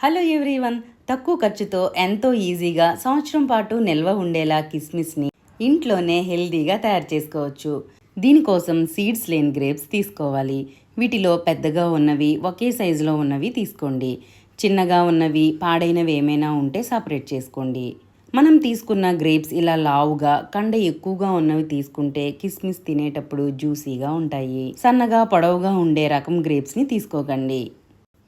Hello everyone. తక్కువ ఖర్చుతో ఎంతో ఈజీగా సంవత్సరం పాటు నిల్వ ఉండేలా కిస్మిస్ని ఇంట్లోనే హెల్దీగా తయారు చేసుకోవచ్చు. దీనికోసం సీడ్స్ లేని గ్రేప్స్ తీసుకోవాలి. వీటిలో పెద్దగా ఉన్నవి ఒకే సైజులో ఉన్నవి తీసుకోండి. చిన్నగా ఉన్నవి పాడైనవి ఏమైనా ఉంటే సపరేట్ చేసుకోండి. మనం తీసుకున్న గ్రేప్స్ ఇలా లావుగా కండ ఎక్కువగా ఉన్నవి తీసుకుంటే కిస్మిస్ తినేటప్పుడు జ్యూసీగా ఉంటాయి. సన్నగా పొడవుగా ఉండే రకం గ్రేప్స్ని తీసుకోకండి.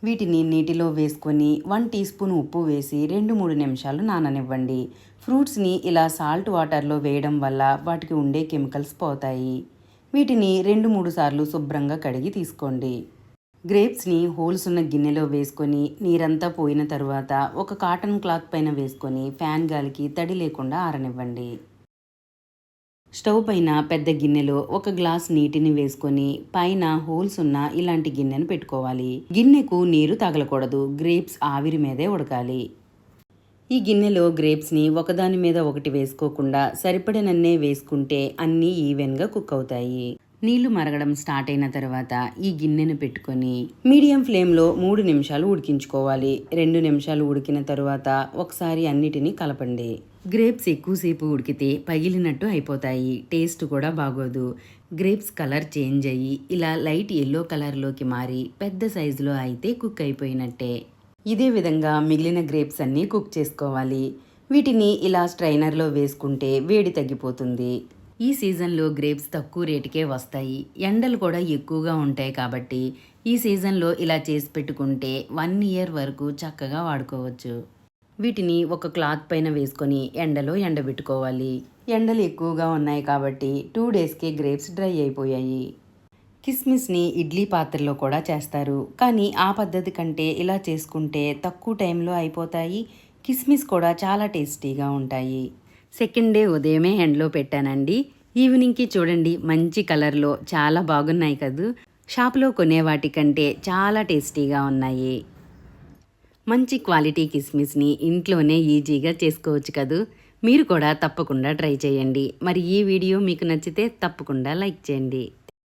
వీటిని నీటిలో వేసుకొని వన్ టీ స్పూన్ ఉప్పు వేసి రెండు మూడు నిమిషాలు నాననివ్వండి. ఫ్రూట్స్ని ఇలా సాల్ట్ వాటర్లో వేయడం వల్ల వాటికి ఉండే కెమికల్స్ పోతాయి. వీటిని రెండు మూడు సార్లు శుభ్రంగా కడిగి తీసుకోండి. గ్రేప్స్ని హోల్స్ ఉన్న గిన్నెలో వేసుకొని నీరంతా పోయిన తర్వాత ఒక కాటన్ క్లాత్ పైన వేసుకొని ఫ్యాన్ గాలికి తడి లేకుండా ఆరనివ్వండి. స్టవ్ పైన పెద్ద గిన్నెలో ఒక గ్లాస్ నీటిని వేసుకొని పైన హోల్స్ ఉన్న ఇలాంటి గిన్నెను పెట్టుకోవాలి. గిన్నెకు నీరు తగలకూడదు. గ్రేప్స్ ఆవిరి మీదే ఉడకాలి. ఈ గిన్నెలో గ్రేప్స్ని ఒకదాని మీద ఒకటి వేసుకోకుండా సరిపడినన్నే వేసుకుంటే అన్నీ ఈవెన్గా కుక్ అవుతాయి. నీళ్ళు మరగడం స్టార్ట్ అయిన తర్వాత ఈ గిన్నెను పెట్టుకొని మీడియం ఫ్లేమ్లో మూడు నిమిషాలు ఉడికించుకోవాలి. రెండు నిమిషాలు ఉడికిన తర్వాత ఒకసారి అన్నిటినీ కలపండి. గ్రేప్స్ ఎక్కువసేపు ఉడికితే పగిలినట్టు అయిపోతాయి. టేస్ట్ కూడా బాగోదు. గ్రేప్స్ కలర్ చేంజ్ అయ్యి ఇలా లైట్ ఎల్లో కలర్లోకి మారి పెద్ద సైజులో అయితే కుక్ అయిపోయినట్టే. ఇదే విధంగా మిగిలిన గ్రేప్స్ అన్నీ కుక్ చేసుకోవాలి. వీటిని ఇలా స్ట్రైనర్లో వేసుకుంటే వేడి తగ్గిపోతుంది. ఈ సీజన్లో గ్రేప్స్ తక్కువ రేటుకే వస్తాయి. ఎండలు కూడా ఎక్కువగా ఉంటాయి కాబట్టి ఈ సీజన్లో ఇలా చేసి పెట్టుకుంటే వన్ ఇయర్ వరకు చక్కగా వాడుకోవచ్చు. వీటిని ఒక క్లాత్ పైన వేసుకొని ఎండలో ఎండబెట్టుకోవాలి. ఎండలు ఎక్కువగా ఉన్నాయి కాబట్టి టూ డేస్కే గ్రేప్స్ డ్రై అయిపోయాయి. కిస్మిస్ని ఇడ్లీ పాత్రలో కూడా చేస్తారు. కానీ ఆ పద్ధతి కంటే ఇలా చేసుకుంటే తక్కువ టైంలో అయిపోతాయి. కిస్మిస్ కూడా చాలా టేస్టీగా ఉంటాయి. సెకండ్ డే ఉదయమే ఎండలో పెట్టానండి. ఈవినింగ్కి చూడండి మంచి కలర్లో చాలా బాగున్నాయి కదూ. షాప్లో కొనే వాటికంటే చాలా టేస్టీగా ఉన్నాయి. మంచి క్వాలిటీ కిస్మిస్ని ఇంట్లోనే ఈజీగా చేసుకోవచ్చు కదూ. మీరు కూడా తప్పకుండా ట్రై చేయండి. మరి ఈ వీడియో మీకు నచ్చితే తప్పకుండా లైక్ చేయండి.